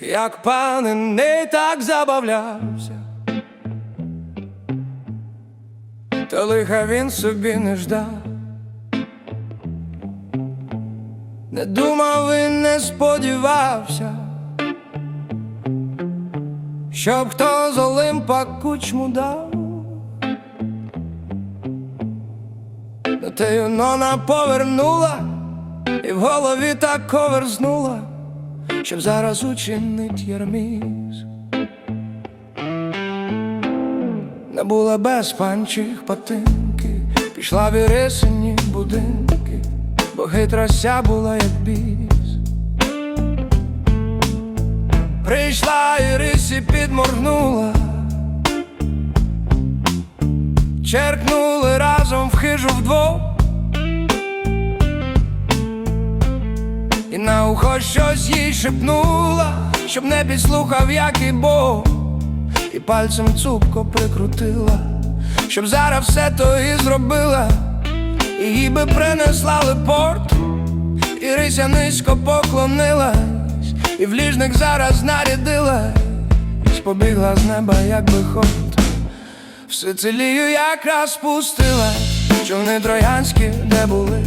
Як пан не так забавлявся, та лиха він собі не ждав, не думав і не сподівався, щоб хто з Олимпа кучму дав. Та те Юнона повернула і в голові так коверзнула щоб зараз учинить ярміз. Не була без панчих патинки, пішла в Ірисині будинки, бо хитрася була, як біс. Прийшла Ірисі, підморгнула, черкнули разом в хижу вдвох. І на ухо щось їй шепнула, щоб не підслухав, як і Бог, і пальцем цупко прикрутила, щоб зараз все то і зробила, і їй би принесла лепорт, і рися низько поклонилась, і в ліжник зараз нарядилась, і побігла з неба, як би ход. В Сицилію якраз спустила, човни троянські, де були.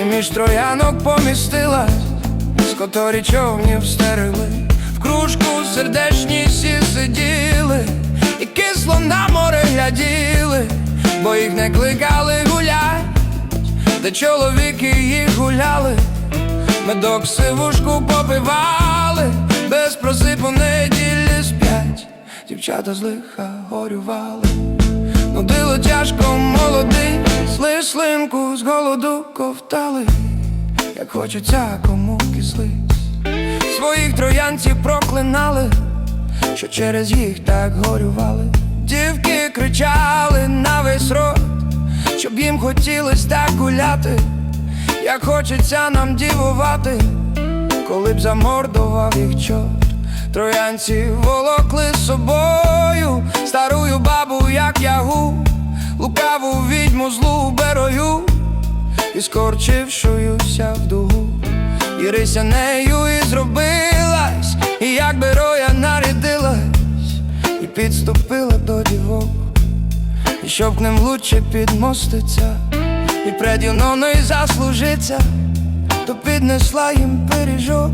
І між троянок помістилась, з которі човнів стерегли, в кружку сердечні сі сиділи, і кисло на море гляділи, бо їх не кликали гулять, де чоловіки їх гуляли, медок сивушку попивали, без просипу неділі сп'ять, дівчата з лиха горювали. Нудило тяжко молодий, слислинку з голоду ковтали, як хочеться кому кислиць. Своїх троянців проклинали, що через їх так горювали. Дівки кричали на весь рот, щоб їм хотілось так гуляти, як хочеться нам дівувати, коли б замордував їх чорт. Троянці волокли з собою старую бабу, як ягу, лукаву відьму злу берою, і скорчившуюся в дугу, і рися нею і зробилась, і як бероя нарядилась, і підступила до дівок, і щоб к ним лучше підмоститься, і пред юноною заслужиться, то піднесла їм пиріжок.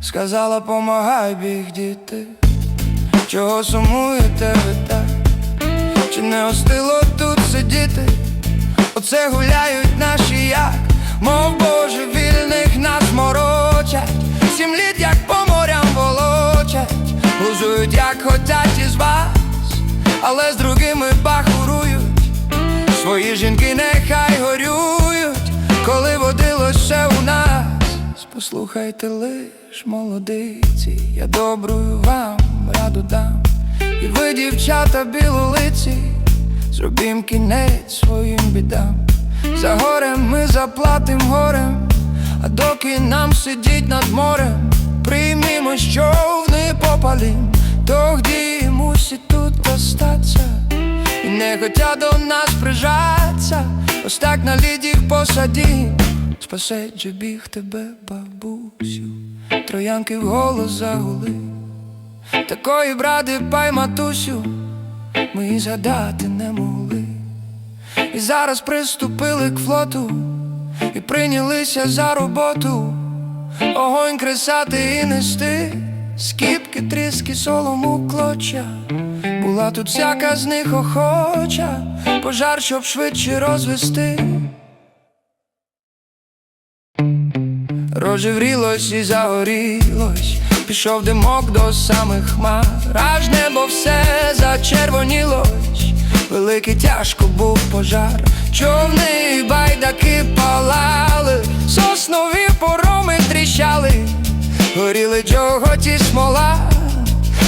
Сказала, помагай біг діти, чого сумуєте ви так? Чи не остило сидіти? Оце гуляють наші як, мов Боже, вільних нас морочать, сім літ, як по морям волочать, глузують, як хотять із вас, але з другими бахурують, свої жінки нехай горюють, коли водилось все у нас. Послухайте лиш, молодиці, я добрую вам раду дам. І ви, дівчата, білолиці, зробім кінець своїм бідам. За горем ми заплатим горем, а доки нам сидіть над морем, приймімо, що човни попалім, тоді мусить тут остаться. І не хотя до нас прижаться, ось так на лідіх посадім. Спасеть же біг тебе, бабусю, троянки вголос загули, такої бради пай матусю, ми згадати не могли. І зараз приступили к флоту і прийнялися за роботу, огонь кресати і нести, скіпки, тріски, солому клоча. Була тут всяка з них охоча, пожар, щоб швидше розвести. Розжеврілось і загорілось, пішов димок до самих хмар, аж небо все зачервонілось, великий тяжко був пожар, човни байдаки палали, соснові пороми тріщали, горіли джоготі смола,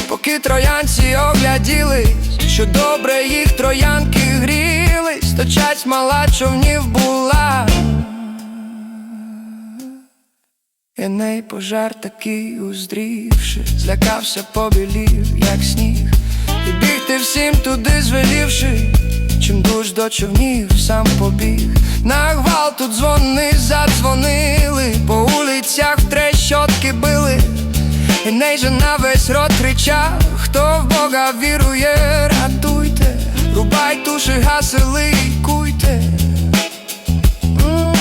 поки троянці огляділись, що добре їх троянки грілись, то часть мала човнів була. Еней пожар такий уздрівши, злякався, побілів, як сніг, бігти всім туди звелівши, чим душ до човнів сам побіг. На гвалт тут дзвони задзвонили, по вулицях І неї же на весь рот кричав, хто в Бога вірує, ратуйте, рубай туші, гаси, куйте. М,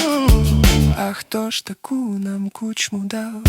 А хто ж таку нам кучму дав?